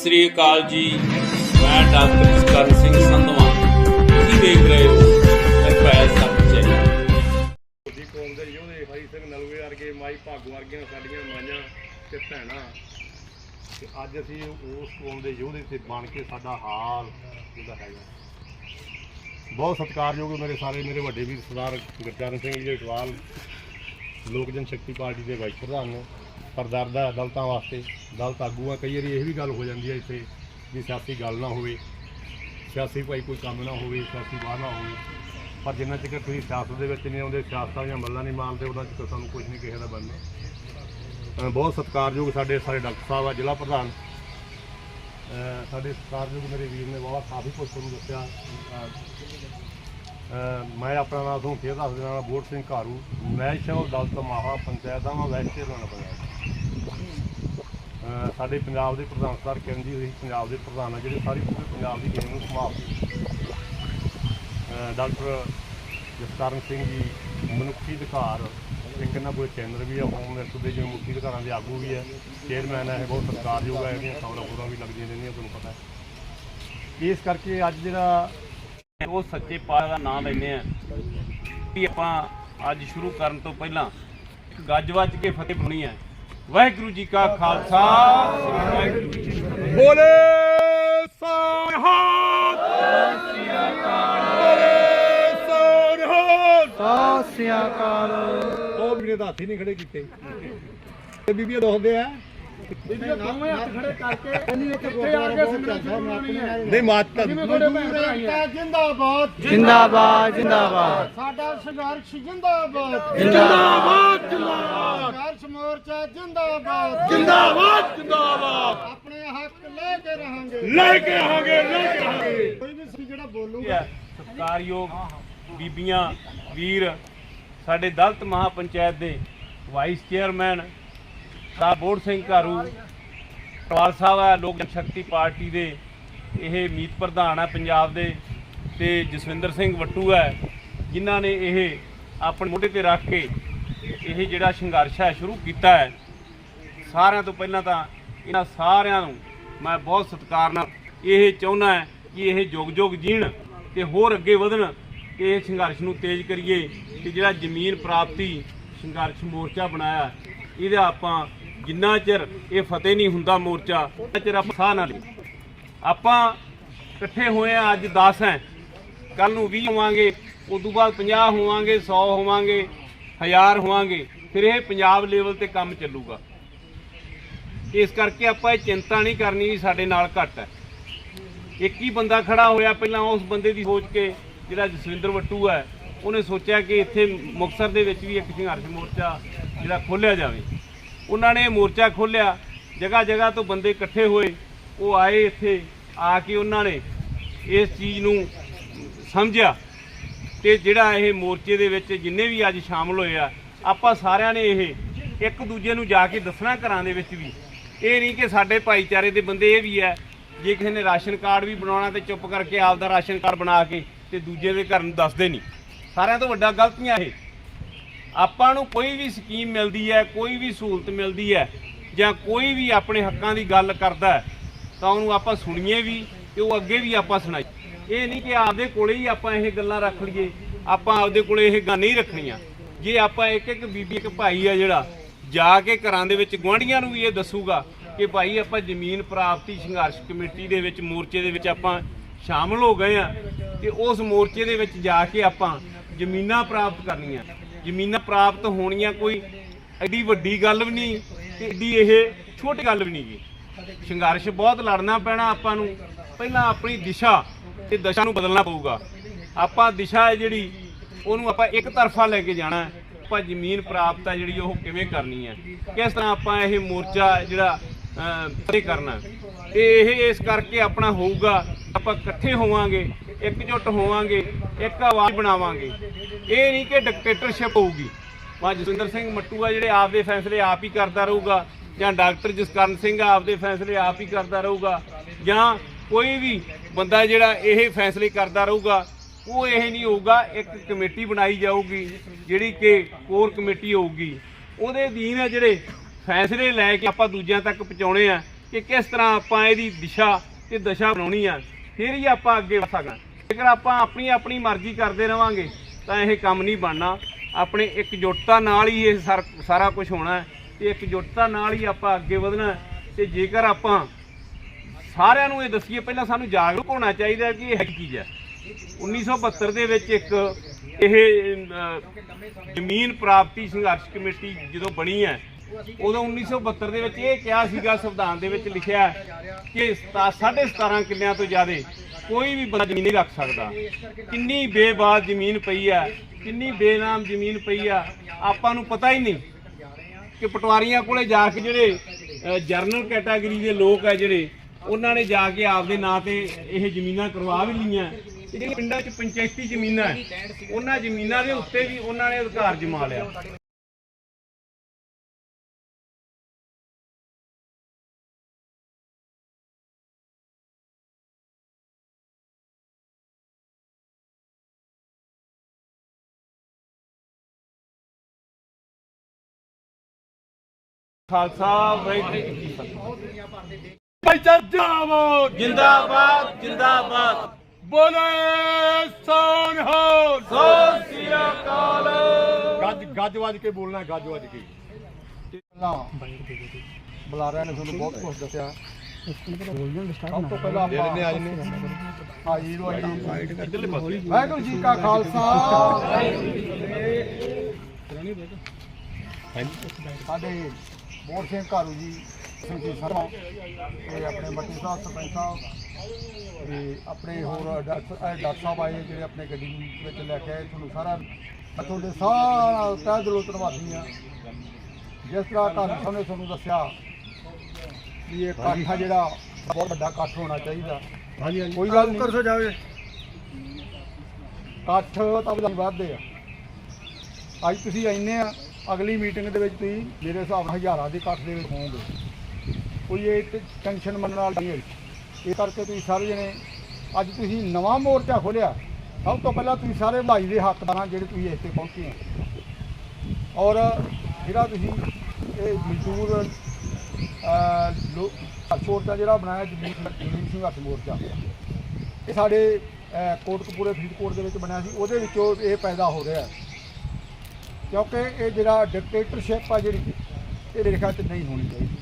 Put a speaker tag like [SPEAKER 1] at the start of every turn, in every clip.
[SPEAKER 1] ਸਤਿ ਸ੍ਰੀ ਅਕਾਲ ਜੀ। ਮੈਂ ਡਾਕਟਰ ਜਸਕਰਨ ਸਿੰਘ ਸੰਧਵਾ। ਤੁਸੀਂ ਦੇਖ ਰਹੇ ਹੋ ਨਿਰਭੈ ਸੱਚ
[SPEAKER 2] ਜੀ, ਕੌਮ ਦੇ ਯੋਧੇ, ਹਰੀ ਸਿੰਘ ਨਲੂਏ ਵਰਗੇ, ਮਾਈ ਭਾਗੂ ਵਰਗੀਆਂ ਸਾਡੀਆਂ ਮਾਈਆਂ ਤੇ ਭੈਣਾਂ। ਤੇ ਅੱਜ ਅਸੀਂ ਉਸ ਕੌਮ ਦੇ ਯੋਧੇ ਤੇ ਬਣ ਕੇ ਸਾਡਾ ਹਾਲ ਜਿਹੜਾ ਹੈਗਾ। ਬਹੁਤ ਸਤਿਕਾਰਯੋਗ ਮੇਰੇ ਸਾਰੇ ਮੇਰੇ ਵੱਡੇ ਵੀਰ ਸਰਦਾਰ ਗੁਰਚਰਨ ਸਿੰਘ ਜੀ ਜਟਵਾਲ ਲੋਕ ਜਨ ਸ਼ਕਤੀ ਪਾਰਟੀ ਦੇ ਵਾਈਸ ਪ੍ਰਧਾਨ ਨੇ। ਸਰਦਾਰਦਾ ਦਲਤਾਂ ਵਾਸਤੇ। ਦਲਤ ਆਗੂਆਂ ਕਈ ਵਾਰੀ ਇਹ ਵੀ ਗੱਲ ਹੋ ਜਾਂਦੀ ਹੈ ਇੱਥੇ ਵੀ ਸਿਆਸੀ ਗੱਲ ਨਾ ਹੋਵੇ। ਸਿਆਸੀ ਭਾਈ ਕੋਈ ਕੰਮ ਨਾ ਹੋਵੇ, ਸਿਆਸੀ ਵਾਹ ਨਾ ਹੋਵੇ। ਪਰ ਜਿੰਨਾ ਚਿਰ ਤੁਸੀਂ ਸਿਆਸਤ ਦੇ ਵਿੱਚ ਨਹੀਂ ਆਉਂਦੇ ਸਿਆਸਤਾਂ ਦੀਆਂ ਮੱਲਾਂ ਨਹੀਂ ਮਾਨਦੇ ਉਹਨਾਂ ਚਿਰ ਸਾਨੂੰ ਕੁਝ ਨਹੀਂ ਕਿਸੇ ਦਾ ਬਣਨਾ ਬਹੁਤ ਸਤਿਕਾਰਯੋਗ ਸਾਡੇ ਸਾਰੇ ਡਾਕਟਰ ਸਾਹਿਬ ਆ, ਜ਼ਿਲ੍ਹਾ ਪ੍ਰਧਾਨ। ਸਾਡੇ ਸਤਿਕਾਰਯੋਗ ਮੇਰੇ ਵੀਰ ਨੇ ਬਹੁਤ ਕਾਫੀ ਕੁਝ ਤੁਹਾਨੂੰ ਦੱਸਿਆ। ਮੈਂ ਆਪਣਾ ਨਾਮ ਤੁਹਾਨੂੰ ਫੇਰ ਦੱਸ ਦੇਣਾ ਬੋੜ ਸਿੰਘ ਘਾਰੂ। ਨੈਸ਼ਨਲ ਦਲਤ ਮਹਾ ਪੰਚਾਇਤਾਂ ਦਾ ਮੈਂ ਵੈਸਟਰਨ ਪੰਜਾਬ ਅਹ ਸਾਡੇ ਪੰਜਾਬ ਦੇ ਪ੍ਰਧਾਨ ਸਰ ਕਿਰਨ ਜੀ ਅਸੀਂ ਪੰਜਾਬ ਦੇ ਪ੍ਰਧਾਨ ਆ ਜਿਹੜੇ ਸਾਰੀ ਪੂਰੇ ਪੰਜਾਬ ਦੀ ਗੇਮ ਨੂੰ ਸੰਭਾਲਦੇ ਡਾਕਟਰ ਜਸਕਰਨ ਸਿੰਘ ਜੀ, ਮਨੁੱਖੀ ਅਧਿਕਾਰ, ਇੱਕ ਇਹਨਾਂ ਕੋਲ ਚੈਨਲ ਵੀ ਆ ਹੋਮ ਮਿਨਿਸਟਰ ਦੇ ਜਿਵੇਂ ਮਨੁੱਖੀ ਅਧਿਕਾਰਾਂ ਦੇ ਆਗੂ ਵੀ ਹੈ ਚੇਅਰਮੈਨ ਹੈ ਇਹ ਬਹੁਤ ਸਤਿਕਾਰਯੋਗ ਹੈ ਇਹਦੀਆਂ ਖਬਰਾਂ ਖਬਰਾਂ ਵੀ ਲੱਗਦੀਆਂ ਰਹਿੰਦੀਆਂ, ਤੁਹਾਨੂੰ ਪਤਾ ਹੈ। ਇਸ ਕਰਕੇ ਅੱਜ ਜਿਹੜਾ
[SPEAKER 1] ਉਹ ਸੱਚੇ ਪਾਤਸ਼ਾਹ ਦਾ ਨਾਮ ਲੈਂਦੇ ਆ ਕਿ ਆਪਾਂ ਅੱਜ ਸ਼ੁਰੂ ਕਰਨ ਤੋਂ ਪਹਿਲਾਂ ਇੱਕ ਗੱਜ ਵੱਜ ਕੇ ਫਤਿਹ ਪਾਉਣੀ ਹੈ ਵਾਹਿਗੁਰੂ ਜੀ ਕਾ ਖਾਲਸਾ ਵਾਹਿਗੁਰੂ ਜੀ ਕੀ ਫਤਿਹ।
[SPEAKER 2] ਬੋਲੇ ਸੋਨਹਾਤ ਬੋਲੇ ਸੋਨਹਾਤ
[SPEAKER 3] ਸਿਆ ਕਾਲ
[SPEAKER 2] ਉਹ ਵੀਰੇ ਦਾ ਹੱਥ ਹੀ ਨਹੀਂ ਖੜੇ ਕੀਤੇ। ਤੇ ਬੀਬੀਆਂ ਦੋਖਦੇ ਆ।
[SPEAKER 3] ਨਵੇਂ ਹੱਥ ਖੜੇ ਕਰਕੇ ਇਹਨੂੰ ਇੱਥੇ ਆਪਣੇ
[SPEAKER 2] ਨਹੀਂ ਮਾਤਾ
[SPEAKER 3] ਜਿੰਦਾਬਾਦ।
[SPEAKER 4] ਜਿੰਦਾਬਾਦ ਜਿੰਦਾਬਾਦ।
[SPEAKER 3] ਸਾਡਾ ਸੰਘਰਸ਼ ਜਿੰਦਾਬਾਦ।
[SPEAKER 4] ਜਿੰਦਾਬਾਦ
[SPEAKER 3] ਸੰਘਰਸ਼ ਮੋਰਚਾ ਜਿੰਦਾਬਾਦ।
[SPEAKER 2] ਜਿੰਦਾਬਾਦ ਜਿੰਦਾਬਾਦ।
[SPEAKER 3] ਆਪਣੇ ਹੱਕ ਲੈ ਕੇ ਰਹਾਂਗੇ।
[SPEAKER 2] ਲੈ ਕੇ ਆਵਾਂਗੇ ਲੈ ਕੇ ਆਵਾਂਗੇ।
[SPEAKER 3] ਕੋਈ ਵੀ ਸੀ ਜਿਹੜਾ ਬੋਲੂਗਾ।
[SPEAKER 1] ਸਤਿਕਾਰਯੋਗ ਬੀਬੀਆਂ ਵੀਰ ਸਾਡੇ ਦਲਤ ਮਹਾਪੰਚਾਇਤ ਦੇ ਵਾਈਸ ਚੇਅਰਮੈਨ ਤਾਂ ਬੋੜ ਸਿੰਘ ਘਾਰੂ, ਟਵਾਲ ਸਾਹਿਬ ਹੈ ਲੋਕ ਸ਼ਕਤੀ ਪਾਰਟੀ ਦੇ, ਇਹ ਮੀਤ ਪ੍ਰਧਾਨ ਹੈ ਪੰਜਾਬ ਦੇ, ਤੇ ਜਸਵਿੰਦਰ ਸਿੰਘ ਵੱਟੂ ਹੈ ਜਿਨ੍ਹਾਂ ਨੇ ਇਹ ਆਪਣੇ ਮੋਢੇ ਤੇ ਰੱਖ ਕੇ ਇਹ ਜਿਹੜਾ ਸੰਘਰਸ਼ ਹੈ ਸ਼ੁਰੂ ਕੀਤਾ ਹੈ। ਸਾਰਿਆਂ ਤੋਂ ਪਹਿਲਾਂ ਤਾਂ ਇਹਨਾਂ ਸਾਰਿਆਂ ਨੂੰ ਮੈਂ ਬਹੁਤ ਸਤਿਕਾਰ ਨਾਲ ਇਹ ਚਾਹੁੰਦਾ ਹੈ ਕਿ ਇਹ ਜੁਗ ਜੁਗ ਜੀਣ ਤੇ ਹੋਰ ਅੱਗੇ ਵਧਣ, ਕਿ ਇਹ ਸੰਘਰਸ਼ ਨੂੰ ਤੇਜ਼ ਕਰੀਏ ਕਿ ਜਿਹੜਾ ਜ਼ਮੀਨ ਪ੍ਰਾਪਤੀ ਸੰਘਰਸ਼ ਮੋਰਚਾ ਬਣਾਇਆ, ਇਹਦਾ ਆਪਾਂ ਜਿੰਨਾ ਚਿਰ ਇਹ ਫਤਿਹ ਨਹੀਂ ਹੁੰਦਾ ਮੋਰਚਾ ਉਹਨਾਂ ਚਿਰ ਆਪਾਂ ਸਾਹ ਨਾ ਲਈ ਆਪਾਂ ਇਕੱਠੇ ਹੋਏ ਆ ਅੱਜ 10 ਹੈ। ਕੱਲ ਨੂੰ 20 ਹੋਵਾਂਗੇ ਉਸ ਤੋਂ ਬਾਅਦ 50 ਹੋਵਾਂਗੇ 100 ਹੋਵਾਂਗੇ 1000 ਹੋਵਾਂਗੇ, ਫਿਰ ਇਹ ਪੰਜਾਬ ਲੈਵਲ ਤੇ ਕੰਮ ਚੱਲੂਗਾ। ਇਸ ਕਰਕੇ ਆਪਾਂ ਇਹ ਚਿੰਤਾ ਨਹੀਂ ਕਰਨੀ ਵੀ ਸਾਡੇ ਨਾਲ ਘੱਟ ਹੈ। ਇੱਕ ਹੀ ਬੰਦਾ ਖੜਾ ਹੋਇਆ ਪਹਿਲਾਂ ਉਸ ਬੰਦੇ ਦੀ ਸੋਚ ਕੇ, ਜਿਹੜਾ ਜਸਵਿੰਦਰ ਵੱਟੂ ਹੈ, ਉਹਨੇ ਸੋਚਿਆ ਕਿ ਇੱਥੇ ਮੁਕਤਸਰ ਦੇ ਵਿੱਚ ਵੀ ਇੱਕ ਸੰਘਰਸ਼ ਮੋਰਚਾ ਜਿਹੜਾ ਖੋਲ੍ਹਿਆ ਜਾਵੇ। ਉਹਨਾਂ ਨੇ ਇਹ ਮੋਰਚਾ ਖੋਲ੍ਹਿਆ, ਜਗ੍ਹਾ ਜਗ੍ਹਾ ਤੋਂ ਬੰਦੇ ਇਕੱਠੇ ਹੋਏ, ਉਹ ਆਏ ਇੱਥੇ, ਆ ਕੇ ਉਹਨਾਂ ਨੇ ਇਸ ਚੀਜ਼ ਨੂੰ ਸਮਝਿਆ। ਤੇ ਜਿਹੜਾ ਇਹ ਮੋਰਚੇ ਦੇ ਵਿੱਚ ਜਿੰਨੇ ਵੀ ਅੱਜ ਸ਼ਾਮਲ ਹੋਏ ਆ, ਆਪਾਂ ਸਾਰਿਆਂ ਨੇ ਇਹ ਇੱਕ ਦੂਜੇ ਨੂੰ ਜਾ ਕੇ ਦੱਸਣਾ ਘਰਾਂ ਦੇ ਵਿੱਚ ਵੀ। ਇਹ ਨਹੀਂ ਕਿ ਸਾਡੇ ਭਾਈਚਾਰੇ ਦੇ ਬੰਦੇ ਇਹ ਵੀ ਹੈ, ਜੇ ਕਿਸੇ ਨੇ ਰਾਸ਼ਨ ਕਾਰਡ ਵੀ ਬਣਾਉਣਾ ਤੇ ਚੁੱਪ ਕਰਕੇ ਆਪਦਾ ਰਾਸ਼ਨ ਕਾਰਡ ਬਣਾ ਕੇ ਤੇ ਦੂਜੇ ਦੇ ਘਰ ਨੂੰ ਦੱਸਦੇ ਨਹੀਂ। ਸਾਰਿਆਂ ਤੋਂ ਵੱਡਾ ਗਲਤੀਆਂ ਇਹ। ਆਪਾਂ ਨੂੰ ਕੋਈ ਵੀ ਸਕੀਮ ਮਿਲਦੀ ਹੈ, ਕੋਈ ਵੀ ਸਹੂਲਤ ਮਿਲਦੀ ਹੈ ਜਾਂ ਕੋਈ ਵੀ ਆਪਣੇ ਹੱਕਾਂ ਦੀ ਗੱਲ ਕਰਦਾ ਤਾਂ ਉਹਨੂੰ ਆਪਾਂ ਸੁਣੀਏ ਵੀ ਤੇ ਉਹ ਅੱਗੇ ਵੀ ਆਪਾਂ ਸੁਣਾਈ ਇਹ ਨਹੀਂ ਕਿ ਆਪਦੇ ਕੋਲੇ ਹੀ ਆਪਾਂ ਇਹ ਗੱਲਾਂ ਰੱਖ ਲਈਏ, ਆਪਾਂ ਆਪਦੇ ਕੋਲੇ ਇਹ ਗੱਲਾਂ ਨਹੀਂ ਰੱਖਣੀਆਂ। ਜੇ ਆਪਾਂ ਇੱਕ ਇੱਕ ਬੀਬੀ, ਇੱਕ ਭਾਈ ਆ ਜਿਹੜਾ ਜਾ ਕੇ ਘਰਾਂ ਦੇ ਵਿੱਚ ਗੁਆਂਢੀਆਂ ਨੂੰ ਵੀ ਇਹ ਦੱਸੂਗਾ ਕਿ ਭਾਈ ਆਪਾਂ ਜ਼ਮੀਨ ਪ੍ਰਾਪਤੀ ਸੰਘਰਸ਼ ਕਮੇਟੀ ਦੇ ਵਿੱਚ, ਮੋਰਚੇ ਦੇ ਵਿੱਚ ਆਪਾਂ ਸ਼ਾਮਲ ਹੋ ਗਏ ਆ ਤੇ ਉਸ ਮੋਰਚੇ ਦੇ ਵਿੱਚ ਜਾ ਕੇ ਆਪਾਂ ਜ਼ਮੀਨਾਂ ਪ੍ਰਾਪਤ ਕਰਨੀਆਂ। ਜ਼ਮੀਨਾਂ ਪ੍ਰਾਪਤ ਹੋਣੀਆਂ ਕੋਈ ਐਡੀ ਵੱਡੀ ਗੱਲ ਵੀ ਨਹੀਂ ਤੇ ਐਡੀ ਇਹ ਛੋਟੀ ਗੱਲ ਵੀ ਨਹੀਂ ਗੀ। ਸੰਘਰਸ਼ ਬਹੁਤ ਲੜਨਾ ਪੈਣਾ ਆਪਾਂ ਨੂੰ। ਪਹਿਲਾਂ ਆਪਣੀ ਦਿਸ਼ਾ ਤੇ ਦਸ਼ਾ ਨੂੰ ਬਦਲਣਾ ਪਊਗਾ। ਆਪਾਂ ਦਿਸ਼ਾ ਹੈ ਜਿਹੜੀ ਉਹਨੂੰ ਆਪਾਂ ਇੱਕ ਤਰਫਾ ਲੈ ਕੇ ਜਾਣਾ ਹੈ। ਆਪਾਂ ਜ਼ਮੀਨ ਪ੍ਰਾਪਤ ਹੈ ਜਿਹੜੀ ਉਹ ਕਿਵੇਂ ਕਰਨੀ ਹੈ। ਕਿਸ ਤਰ੍ਹਾਂ ਆਪਾਂ ਇਹ ਮੋਰਚਾ ਜਿਹੜਾ ਅਹ, ਕਰਨਾ ਹੈ। ਇਹ ਇਸ ਕਰਕੇ ਆਪਣਾ ਹੋਊਗਾ। ਆਪਾਂ ਇਕੱਠੇ ਹੋਵਾਂਗੇ ਇਕਜੁੱਟ ਹੋਵਾਂਗੇ। ਇੱਕ ਆਵਾਜ਼ ਬਣਾਵਾਂਗੇ। ਇਹ ਨਹੀਂ ਕਿ ਡਿਕਟੇਟਰਸ਼ਿਪ ਹੋਊਗੀ। ਮਾ ਜਸਵਿੰਦਰ ਸਿੰਘ ਮੱਟੂ ਆ ਜਿਹੜੇ ਆਪਦੇ ਫੈਸਲੇ ਆਪ ਹੀ ਕਰਦਾ ਰਹੂਗਾ, ਜਾਂ ਡਾਕਟਰ ਜਸਕਰਨ ਸਿੰਘ ਆਪਦੇ ਫੈਸਲੇ ਆਪ ਹੀ ਕਰਦਾ ਰਹੂਗਾ, ਜਾਂ ਕੋਈ ਵੀ ਬੰਦਾ ਜਿਹੜਾ ਇਹ ਫੈਸਲੇ ਕਰਦਾ ਰਹੂਗਾ, ਉਹ ਇਹ ਨਹੀਂ ਹੋਊਗਾ, ਇੱਕ ਕਮੇਟੀ ਬਣਾਈ ਜਾਊਗੀ, ਜਿਹੜੀ ਕਿ ਕੋਰ ਕਮੇਟੀ ਹੋਊਗੀ। ਉਹਦੇ ਅਧੀਨ ਜਿਹੜੇ ਫੈਸਲੇ ਲੈ ਕੇ ਆਪਾਂ ਦੂਜਿਆਂ ਤੱਕ ਪਹੁੰਚਾਉਣੇ ਆ, ਕਿ ਕਿਸ ਤਰ੍ਹਾਂ ਆਪਾਂ ਇਹਦੀ ਦਿਸ਼ਾ ਤੇ ਦਸ਼ਾ ਬਣਾਉਣੀ ਆ, ਫਿਰ ਹੀ ਆਪਾਂ ਅੱਗੇ ਵਧ ਸਕਣਾ ਜੇਕਰ ਆਪਾਂ ਆਪਣੀ ਆਪਣੀ ਮਰਜ਼ੀ ਕਰਦੇ ਰਵਾਂਗੇ, ਤਾਂ ਇਹ ਕੰਮ ਨਹੀਂ ਬਣਨਾ। ਆਪਣੇ ਇਕਜੁੱਟਤਾ ਨਾਲ ਹੀ ਇਹ ਸਰ- ਸਾਰਾ ਕੁਝ ਹੋਣਾ ਹੈ। ਤੇ ਇਕਜੁੱਟਤਾ ਨਾਲ ਹੀ ਆਪਾਂ ਅੱਗੇ ਵਧਣਾ ਹੈ। ਤੇ ਜੇਕਰ ਆਪਾਂ ਸਾਰਿਆਂ ਨੂੰ ਇਹ ਦੱਸੀਏ, ਪਹਿਲਾਂ ਸਾਨੂੰ ਜਾਗਰੂਕ ਹੋਣਾ ਚਾਹੀਦਾ ਕਿ ਇਹ ਹੈ ਕੀ ਚੀਜ਼ ਹੈ। 1972 ਦੇ ਵਿੱਚ ਇੱਕ ਇਹ ਜ਼ਮੀਨ ਪ੍ਰਾਪਤੀ ਸੰਘਰਸ਼ ਕਮੇਟੀ ਜਦੋਂ ਬਣੀ ਹੈ ਉਦੋਂ 1972 ਦੇ ਵਿੱਚ ਇਹ ਕਿਹਾ ਸੀਗਾ ਸੰਵਿਧਾਨ ਦੇ ਵਿੱਚ ਲਿਖਿਆ ਹੈ ਕਿ 17.5 ਕਿੱਲਿਆਂ ਤੋਂ ਜ਼ਿਆਦਾ ਕੋਈ ਵੀ ਬੰਦਾ ਜ਼ਮੀਨ ਨਹੀਂ ਰੱਖ ਸਕਦਾ। ਕਿੰਨੀ ਬੇਬਾਦ ਜ਼ਮੀਨ ਪਈ ਆ ਕਿੰਨੀ ਬੇਨਾਮ ਜ਼ਮੀਨ ਪਈ ਆ ਆਪਾਂ ਨੂੰ ਪਤਾ ਹੀ ਨਹੀਂ ਕਿ ਪਟਵਾਰੀਆਂ ਕੋਲੇ ਜਾ ਕੇ ਜਿਹੜੇ ਅਹ, ਜਰਨਲ ਕੈਟਾਗਰੀ ਦੇ ਲੋਕ ਆ ਜਿਹੜੇ ਉਹਨਾਂ ਨੇ ਜਾ ਕੇ ਆਪਦੇ ਨਾਂ ਤੇ ਇਹ ਜ਼ਮੀਨਾਂ ਕਰਵਾ ਵੀ ਲਈਆਂ। ਤੇ ਪਿੰਡਾਂ 'ਚ ਪੰਚਾਇਤੀ ਜ਼ਮੀਨਾਂ ਹੈ, ਉਹਨਾਂ ਜ਼ਮੀਨਾਂ ਦੇ ਉੱਤੇ ਵੀ ਉਹਨਾਂ ਨੇ ਅਧਿਕਾਰ ਜਮਾ ਲਿਆ। ਖਾਲਸਾ ਵਾਹਿਗੁਰੂ ਜੀ ਫਤਿਹ।
[SPEAKER 2] ਭਾਈਚਾਰ ਜਿੰਦਾਬਾਦ।
[SPEAKER 1] ਜਿੰਦਾਬਾਦ ਜਿੰਦਾਬਾਦ।
[SPEAKER 2] ਬੋਲੇ ਸੋਨ ਹੋ।
[SPEAKER 1] ਸੋ ਸ੍ਰੀ ਅਕਾਲ।
[SPEAKER 2] ਗੱਜ ਗੱਜ ਵੱਜ ਕੇ ਬੋਲਣਾ ਗੱਜ ਵੱਜ ਕੇ।
[SPEAKER 3] ਬੁਲਾਰਿਆਂ ਨੇ ਤੁਹਾਨੂੰ ਬਹੁਤ ਕੁਝ ਦੱਸਿਆ। ਸਭ ਤੋਂ ਪਹਿਲਾਂ
[SPEAKER 2] ਨੇ ਆਏ ਨੇ।
[SPEAKER 3] ਹਾਜੀ ਨੂੰ ਆਈ
[SPEAKER 1] ਇਧਰਲੇ ਪਾਸੇ।
[SPEAKER 3] ਵਾਹਿਗੁਰੂ ਜੀ ਕਾ ਖਾਲਸਾ। ਸਾਡੇ ਬੋਰ ਸਿੰਘ ਘਾਰੂ ਜੀ ਸੰਜੀ ਸਰਮਾ ਤੇ ਆਪਣੇ ਮੱਟੀ ਸਾਹਿਬ ਸਰਪੰਚ ਸਾਹਿਬ ਤੇ ਆਪਣੇ ਹੋਰ ਡਾਕਟਰ ਡਾਕਟਰ ਸਾਹਿਬ ਆਏ ਜਿਹੜੇ ਆਪਣੇ ਗੱਡੀ ਵਿੱਚ ਲੈ ਕੇ ਆਏ ਤੁਹਾਨੂੰ ਸਾਰਾ ਮੈਂ ਤੁਹਾਡੇ ਸਾਰਾ ਤਹਿ ਦਿਲੋਂ ਧੰਨਵਾਦੀ ਆ ਜਿਸ ਤਰ੍ਹਾਂ ਤੁਹਾਨੂੰ ਸਾਹਮਣੇ ਤੁਹਾਨੂੰ ਦੱਸਿਆ ਵੀ ਇਹ ਇਕੱਠ ਜਿਹੜਾ ਬਹੁਤ ਵੱਡਾ ਇਕੱਠ ਹੋਣਾ ਚਾਹੀਦਾ।
[SPEAKER 2] ਹਾਂਜੀ ਹਾਂਜੀ।
[SPEAKER 3] ਕੋਈ ਗੱਲ ਨਹੀਂ। ਕਰਸੋ ਜਾਵੇ। ਇਕੱਠ ਤਾਂ ਵੱਧਦੇ ਆ। ਅੱਜ ਤੁਸੀਂ ਇੰਨੇ ਆ ਅਗਲੀ ਮੀਟਿੰਗ ਦੇ ਵਿੱਚ ਤੁਸੀਂ ਮੇਰੇ ਹਿਸਾਬ ਨਾਲ ਹਜ਼ਾਰਾਂ ਦੇ ਇਕੱਠ ਦੇ ਵਿੱਚ ਹੋਵੋਗੇ। ਕੋਈ ਇਹ ਤੇ ਟੈਨਸ਼ਨ ਮੰਨਣ ਵਾਲੀ ਨਹੀਂ ਹੈ ਇਹ ਕਰਕੇ ਤੁਸੀਂ ਸਾਰੇ ਜਣੇ ਅੱਜ ਤੁਸੀਂ ਨਵਾਂ ਮੋਰਚਾ ਖੋਲਿਆ ਸਭ ਤੋਂ ਪਹਿਲਾਂ ਤੁਸੀਂ ਸਾਰੇ ਭਾਈ ਦੇ ਹੱਕਦਾਰਾਂ ਜਿਹੜੇ ਤੁਸੀਂ ਇੱਥੇ ਪਹੁੰਚੇ ਹੋ। ਔਰ ਜਿਹੜਾ ਤੁਸੀਂ ਇਹ ਮਜ਼ਦੂਰ ਅਹ, ਮੋਰਚਾ ਜਿਹੜਾ ਬਣਾਇਆ ਜਮੀਨ ਜਮੀਨ ਸੰਘਰਸ਼ ਮੋਰਚਾ। ਇਹ ਸਾਡੇ ਅਹ, ਕੋਟਕਪੂਰੇ ਫਰੀਦਕੋਟ ਦੇ ਵਿੱਚ ਬਣਿਆ ਸੀ। ਉਹਦੇ ਵਿੱਚੋਂ ਇਹ ਪੈਦਾ ਹੋ ਰਿਹਾ। ਹੈ ਕਿਉਂਕਿ ਇਹ ਜਿਹੜਾ ਡਿਕਟੇਟਰਸ਼ਿਪ ਆ ਜਿਹੜੀ, ਇਹ ਮੇਰੇ ਖਿਆਲ 'ਚ ਨਹੀਂ ਹੋਣੀ ਚਾਹੀਦੀ।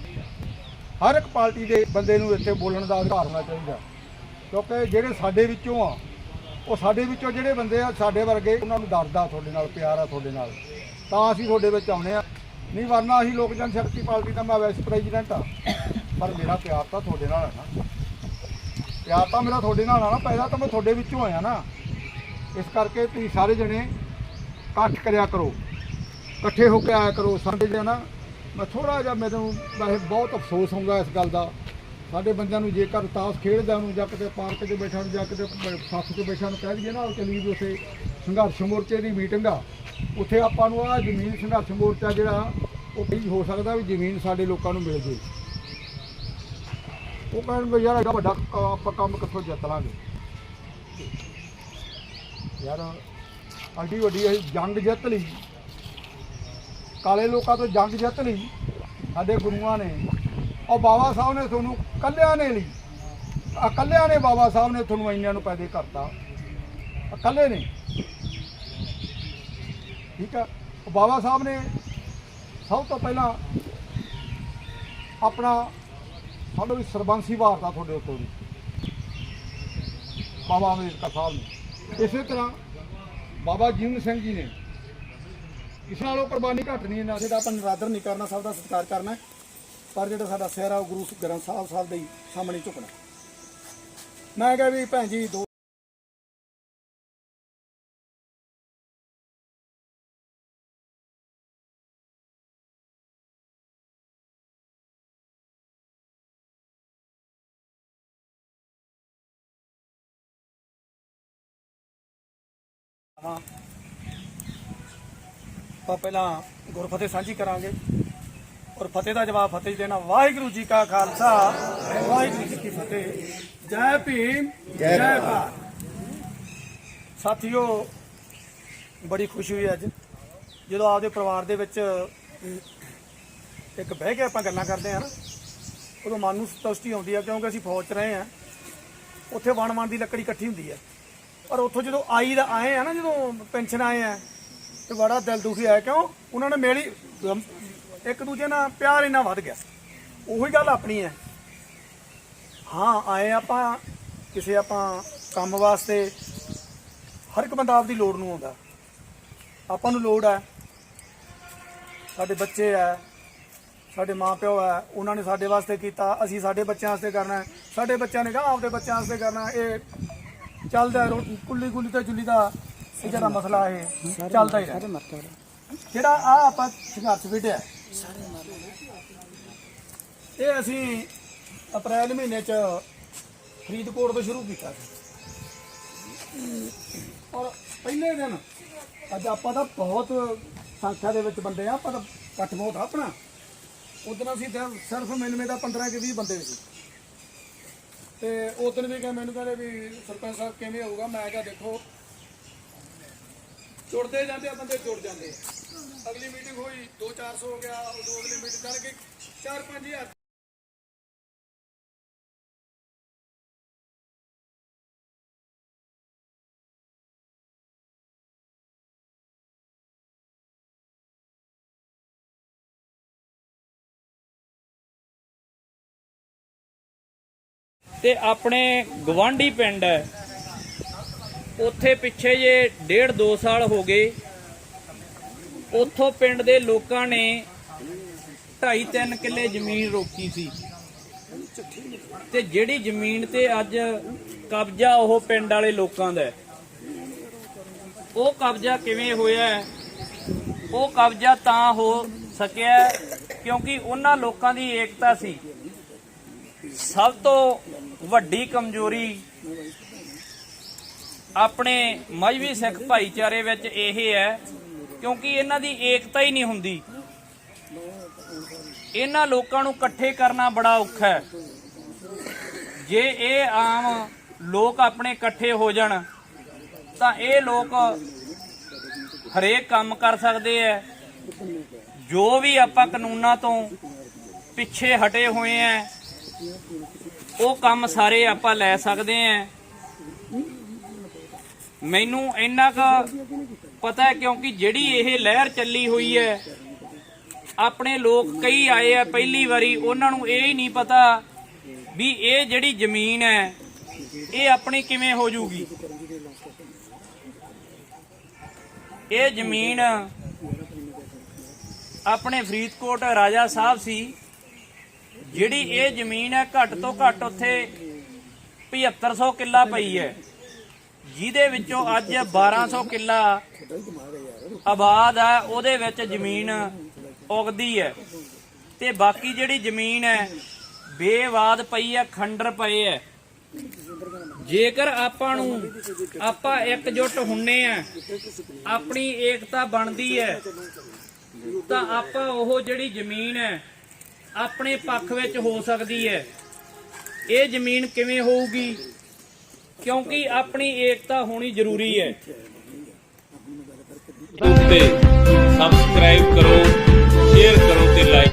[SPEAKER 3] ਹਰ ਇੱਕ ਪਾਰਟੀ ਦੇ ਬੰਦੇ ਨੂੰ ਇੱਥੇ ਬੋਲਣ ਦਾ ਅਧਿਕਾਰ ਹੋਣਾ ਚਾਹੀਦਾ। ਕਿਉਂਕਿ ਜਿਹੜੇ ਸਾਡੇ ਵਿੱਚੋਂ ਆ, ਉਹ ਸਾਡੇ ਵਿੱਚੋਂ ਜਿਹੜੇ ਬੰਦੇ ਆ, ਸਾਡੇ ਵਰਗੇ, ਉਹਨਾਂ ਨੂੰ ਦਰਦ ਆ ਤੁਹਾਡੇ ਨਾਲ, ਪਿਆਰ ਆ ਤੁਹਾਡੇ ਨਾਲ। ਤਾਂ ਅਸੀਂ ਤੁਹਾਡੇ ਵਿੱਚ ਆਉਨੇ ਆ। ਨਹੀਂ ਵਰਨਾ ਅਸੀਂ ਲੋਕ ਜਨ ਸ਼ਕਤੀ ਪਾਰਟੀ ਦਾ ਮੈਂ ਵਾਈਸ ਪ੍ਰੈਜ਼ੀਡੈਂਟ ਆ। ਪਰ ਮੇਰਾ ਪਿਆਰ ਤਾਂ ਤੁਹਾਡੇ ਨਾਲ ਹੈ ਨਾ। ਪਿਆਰ ਤਾਂ ਮੇਰਾ ਤੁਹਾਡੇ ਨਾਲ ਆ ਨਾ। ਪਹਿਲਾਂ ਤਾਂ ਮੈਂ ਤੁਹਾਡੇ ਵਿੱਚੋਂ ਆਇਆ ਨਾ। ਇਸ ਕਰਕੇ ਤੁਸੀਂ ਸਾਰੇ ਜਣੇ ਇਕੱਠ ਕਰਿਆ ਕਰੋ। ਇਕੱਠੇ ਹੋ ਕੇ ਆਇਆ ਕਰੋ ਸਾਡੇ ਜਿਹੜਾ ਨਾ, ਮੈਂ ਥੋੜਾ ਜਿਹਾ ਮੈਨੂੰ ਵੈਸੇ ਬਹੁਤ ਅਫਸੋਸ ਹੁੰਦਾ ਇਸ ਗੱਲ ਦਾ। ਸਾਡੇ ਬੰਦਿਆਂ ਨੂੰ ਜੇਕਰ ਤਾਸ਼ ਖੇਡਦਿਆਂ ਨੂੰ ਜਾਂ ਕਿਤੇ ਪਾਰਕ 'ਚ ਬੈਠਾ ਨੂੰ ਜਾਂ ਕਿਤੇ ਸੱਥ 'ਚ ਬੈਠਾ ਨੂੰ ਕਹਿ ਦਈਏ ਨਾ ਚਲੀ ਵੀ ਉੱਥੇ ਸੰਘਰਸ਼ ਮੋਰਚੇ ਦੀ ਮੀਟਿੰਗ ਆ। ਉੱਥੇ ਆਪਾਂ ਨੂੰ ਆ ਜ਼ਮੀਨ ਸੰਘਰਸ਼ ਮੋਰਚਾ ਜਿਹੜਾ, ਉਹ ਕਈ ਹੋ ਸਕਦਾ ਵੀ ਜ਼ਮੀਨ ਸਾਡੇ ਲੋਕਾਂ ਨੂੰ ਮਿਲ ਜੇ। ਉਹ ਕਹਿਣ ਵੀ ਯਾਰ ਐਡਾ ਵੱਡਾ ਆਪਾਂ ਕੰਮ ਕਿੱਥੋਂ ਜਿੱਤ ਲਾਂਗੇ? ਯਾਰ ਅੱਡੀ ਵੱਡੀ ਅਸੀਂ ਜੰਗ ਜਿੱਤ ਲਈ। ਕਾਲੇ ਲੋਕਾਂ ਤੋਂ ਜੰਗ ਜਿੱਤ ਲਈ ਸਾਡੇ ਗੁਰੂਆਂ ਨੇ ਔਰ ਬਾਬਾ ਸਾਹਿਬ ਨੇ ਤੁਹਾਨੂੰ ਕੱਲਿਆਂ ਨੇ ਲਈ, ਇਕੱਲਿਆਂ ਨੇ ਬਾਬਾ ਸਾਹਿਬ ਨੇ ਤੁਹਾਨੂੰ ਇੰਨਿਆਂ ਨੂੰ ਪੈਦੇ ਕਰਤਾ। ਇਕੱਲੇ ਨੇ। ਠੀਕ ਆ? ਬਾਬਾ ਸਾਹਿਬ ਨੇ ਸਭ ਤੋਂ ਪਹਿਲਾਂ ਆਪਣਾ, ਸਾਡੇ ਵੀ ਸਰਬੰਸੀ ਵਾਰਤਾ ਤੁਹਾਡੇ ਉੱਤੋਂ ਦੀ, ਬਾਬਾ ਅੰਬੇਦਕਰ ਸਾਹਿਬ ਨੇ। ਇਸੇ ਤਰ੍ਹਾਂ ਬਾਬਾ ਜੀਵਨ ਸਿੰਘ ਜੀ ਨੇ ਇਸ ਨਾਲੋਂ ਕੁਰਬਾਨੀ ਘੱਟ ਨਹੀਂ ਇਹਨਾਂ
[SPEAKER 5] ਜਿਹੜਾ ਆਪਾਂ ਨਿਰਾਦਰ ਨਹੀਂ ਕਰਨਾ, ਸਭ ਦਾ ਸਤਿਕਾਰ ਕਰਨਾ ਪਰ ਜਿਹੜਾ ਸਾਡਾ ਸਿਰ ਆ ਉਹ ਗੁਰੂ ਗ੍ਰੰਥ ਸਾਹਿਬ ਸਾਹਿਬ ਦੇ ਸਾਹਮਣੇ ਝੁਕਣਾ ਮੈਂ ਕਿਹਾ ਵੀ ਭੈਣ ਜੀ, ਦੋ ਆਪਾਂ ਪਹਿਲਾਂ ਗੁਰਫਤਿਹ ਸਾਂਝੀ ਕਰਾਂਗੇ। ਔਰ ਫਤਿਹ ਦਾ ਜਵਾਬ ਫਤਿਹ ਦੇਣਾ। ਵਾਹਿਗੁਰੂ ਜੀ ਕਾ ਖਾਲਸਾ ਵਾਹਿਗੁਰੂ ਜੀ ਕੀ ਫਤਿਹ। ਜੈ ਭੀਮ ਜੈ ਭਾਰਤ। ਸਾਥੀਓ ਬੜੀ ਖੁਸ਼ੀ ਹੋਈ ਅੱਜ। ਜਦੋਂ ਆਪਦੇ ਪਰਿਵਾਰ ਦੇ ਵਿੱਚ ਇੱਕ ਬਹਿ ਕੇ ਆਪਾਂ ਗੱਲਾਂ ਕਰਦੇ ਹਾਂ ਨਾ ਉਦੋਂ ਮਨ ਨੂੰ ਸੰਤੁਸ਼ਟੀ ਆਉਂਦੀ ਆ ਕਿਉਂਕਿ ਅਸੀਂ ਫੌਜ 'ਚ ਰਹੇ ਆ ਉੱਥੇ ਵਣ ਵਣ ਦੀ ਲੱਕੜੀ ਇਕੱਠੀ ਹੁੰਦੀ ਆ। ਪਰ ਉੱਥੋਂ ਜਦੋਂ ਆਈ ਦਾ ਆਏ ਆ ਨਾ ਜਦੋਂ ਪੈਨਸ਼ਨ ਆਏ ਆ ਤੇ ਬੜਾ ਦਿਲ ਦੁਖੀ ਆਇਆ ਕਿਉਂ? ਉਹਨਾਂ ਨੇ ਮੇਲੀ ਇੱਕ ਦੂਜੇ ਨਾਲ ਪਿਆਰ ਇੰਨਾ ਵੱਧ ਗਿਆ। ਉਹੀ ਗੱਲ ਆਪਣੀ ਹੈ। ਹਾਂ, ਆਏ ਆਪਾਂ, ਕਿਸੇ ਆਪਾਂ ਕੰਮ ਵਾਸਤੇ ਹਰ ਇੱਕ ਬੰਦਾ ਆਪਦੀ ਲੋੜ ਨੂੰ ਆਉਂਦਾ। ਆਪਾਂ ਨੂੰ ਲੋੜ ਹੈ। ਸਾਡੇ ਬੱਚੇ ਹੈ, ਸਾਡੇ ਮਾਪਿਓ ਹੈ, ਉਹਨਾਂ ਨੇ ਸਾਡੇ ਵਾਸਤੇ ਕੀਤਾ, ਅਸੀਂ ਸਾਡੇ ਬੱਚਿਆਂ ਵਾਸਤੇ ਕਰਨਾ ਸਾਡੇ ਬੱਚਿਆਂ ਨੇ ਕਹਾ, ਆਪਦੇ ਬੱਚਿਆਂ ਵਾਸਤੇ ਕਰਨਾ ਇਹ ਚੱਲਦਾ ਰੋ- ਕੁੱਲੀ ਕੁੱਲੀ ਤੇ ਜੁੱਲੀ ਦਾ ਇਹ ਜਿਹੜਾ ਮਸਲਾ ਇਹ ਚੱਲਦਾ ਹੀ ਰਹਿੰਦਾ ਜਿਹੜਾ ਆ ਆਪਾਂ ਸੰਘਰਸ਼ ਵਿੱਢਿਆ ਇਹ ਅਸੀਂ ਅਪ੍ਰੈਲ ਮਹੀਨੇ ਚ ਫਰੀਦਕੋਟ ਤੋਂ ਸ਼ੁਰੂ ਕੀਤਾ ਸੀ। ਔਰ ਪਹਿਲੇ ਦਿਨ ਅੱਜ ਆਪਾਂ ਤਾਂ ਬਹੁਤ ਸੰਖਿਆ ਦੇ ਵਿੱਚ ਬੰਦੇ ਆ ਤਾਂ ਇਕੱਠ ਬਹੁਤ ਆ ਆਪਣਾ। ਉਦੋਂ ਅਸੀਂ ਸਿਰਫ ਮੈਨੂੰ ਮੇਰਾ 15 ਕਿ 20 ਬੰਦੇ ਸੀ। ਤੇ ਉਦੋਂ ਵੀ ਕਹਿੰਦੇ ਮੈਨੂੰ ਕਹਿੰਦੇ ਵੀ ਸਰਪੰਚ ਸਾਹਿਬ ਕਿਵੇਂ ਹੋਊਗਾ? ਮੈਂ ਕਿਹਾ ਦੇਖੋ ਜੁੜਦੇ ਜਾਂਦੇ ਆ, ਬੰਦੇ ਜੁੜ ਜਾਂਦੇ ਆ। ਅਗਲੀ ਮੀਟਿੰਗ ਹੋਈ 2-400 ਹੋ ਗਿਆ, ਉਦੋਂ ਅਗਲੀ ਮੀਟਿੰਗ ਕਰਕੇ 4-5000
[SPEAKER 6] ਤੇ ਆਪਣੇ ਗਵਾਂਢੀ ਪਿੰਡ ਹੈ ਉੱਥੇ ਪਿੱਛੇ ਜੇ ਡੇਢ ਦੋ ਸਾਲ ਹੋ ਗਏ, ਉੱਥੋਂ ਪਿੰਡ ਦੇ ਲੋਕਾਂ ਨੇ 2.5 3 ਕਿੱਲੇ ਜ਼ਮੀਨ ਰੋਕੀ ਸੀ। ਤੇ ਜਿਹੜੀ ਜ਼ਮੀਨ ਤੇ ਅੱਜ ਕਬਜ਼ਾ ਉਹ ਪਿੰਡ ਵਾਲੇ ਲੋਕਾਂ ਦਾ ਉਹ ਕਬਜ਼ਾ ਕਿਵੇਂ ਹੋਇਆ ਉਹ ਕਬਜ਼ਾ ਤਾਂ ਹੋ ਸਕਿਆ ਕਿਉਂਕਿ ਉਹਨਾਂ ਲੋਕਾਂ ਦੀ ਏਕਤਾ ਸੀ। ਸਭ ਤੋਂ ਵੱਡੀ ਕਮਜ਼ੋਰੀ ਆਪਣੇ ਮਜ਼ਵੀ ਸਿੱਖ ਭਾਈਚਾਰੇ ਵਿੱਚ ਇਹ ਹੈ, ਕਿਉਂਕਿ ਇਹਨਾਂ ਦੀ ਏਕਤਾ ਹੀ ਨਹੀਂ ਹੁੰਦੀ। ਇਹਨਾਂ ਲੋਕਾਂ ਨੂੰ ਇਕੱਠੇ ਕਰਨਾ ਬੜਾ ਔਖਾ ਹੈ। ਜੇ ਇਹ ਆਮ ਲੋਕ ਆਪਣੇ ਇਕੱਠੇ ਹੋ ਜਾਣ, ਤਾਂ ਇਹ ਲੋਕ ਹਰੇਕ ਕੰਮ ਕਰ ਸਕਦੇ ਐ ਜੋ ਵੀ ਆਪਾਂ ਕਾਨੂੰਨਾਂ ਤੋਂ ਪਿੱਛੇ ਹਟੇ ਹੋਏ ਐ ਉਹ ਕੰਮ ਸਾਰੇ ਆਪਾਂ ਲੈ ਸਕਦੇ ਐ ਮੈਨੂੰ ਇੰਨਾ ਕੁ ਪਤਾ ਹੈ ਕਿਉਂਕਿ ਜਿਹੜੀ ਇਹ ਲਹਿਰ ਚੱਲੀ ਹੋਈ ਹੈ, ਆਪਣੇ ਲੋਕ ਕਈ ਆਏ ਆ ਪਹਿਲੀ ਵਾਰੀ, ਉਹਨਾਂ ਨੂੰ ਇਹ ਹੀ ਨਹੀਂ ਪਤਾ ਵੀ ਇਹ ਜਿਹੜੀ ਜ਼ਮੀਨ ਹੈ, ਇਹ ਆਪਣੀ ਕਿਵੇਂ ਹੋ ਜੂਗੀ। ਇਹ ਜ਼ਮੀਨ ਆਪਣੇ ਫਰੀਦਕੋਟ ਰਾਜਾ ਸਾਹਿਬ ਸੀ, ਜਿਹੜੀ ਇਹ ਜ਼ਮੀਨ ਹੈ ਘੱਟ ਤੋਂ ਘੱਟ ਉੱਥੇ 7500 ਕਿੱਲਾ ਪਈ ਹੈ। ਜਿਹਦੇ ਵਿੱਚੋਂ ਅੱਜ 1200 ਕਿੱਲਾ ਆਬਾਦ ਹੈ, ਉਹਦੇ ਵਿੱਚ ਜ਼ਮੀਨ ਉਗਦੀ ਹੈ। ਤੇ ਬਾਕੀ ਜਿਹੜੀ ਜ਼ਮੀਨ ਹੈ, ਬੇਵਾਦ ਪਈ ਹੈ, ਖੰਡਰ ਪਏ ਹੈ। ਜੇਕਰ ਆਪਾਂ ਨੂੰ ਆਪਾਂ ਇਕਜੁੱਟ ਹੁੰਨੇ ਆ, ਆਪਣੀ ਏਕਤਾ ਬਣਦੀ ਹੈ, ਤਾਂ ਆਪਾਂ ਉਹ ਜਿਹੜੀ ਜ਼ਮੀਨ ਹੈ, ਆਪਣੇ ਪੱਖ ਵਿੱਚ ਹੋ ਸਕਦੀ ਹੈ। ਇਹ ਜ਼ਮੀਨ ਕਿਵੇਂ ਹੋਊਗੀ? ਕਿਉਂਕਿ ਆਪਣੀ ਏਕਤਾ ਹੋਣੀ ਜ਼ਰੂਰੀ ਹੈ।
[SPEAKER 1] ਤੇ ਸਬਸਕ੍ਰਾਈਬ ਕਰੋ ਸ਼ੇਅਰ ਕਰੋ ਤੇ ਲਾਈਕ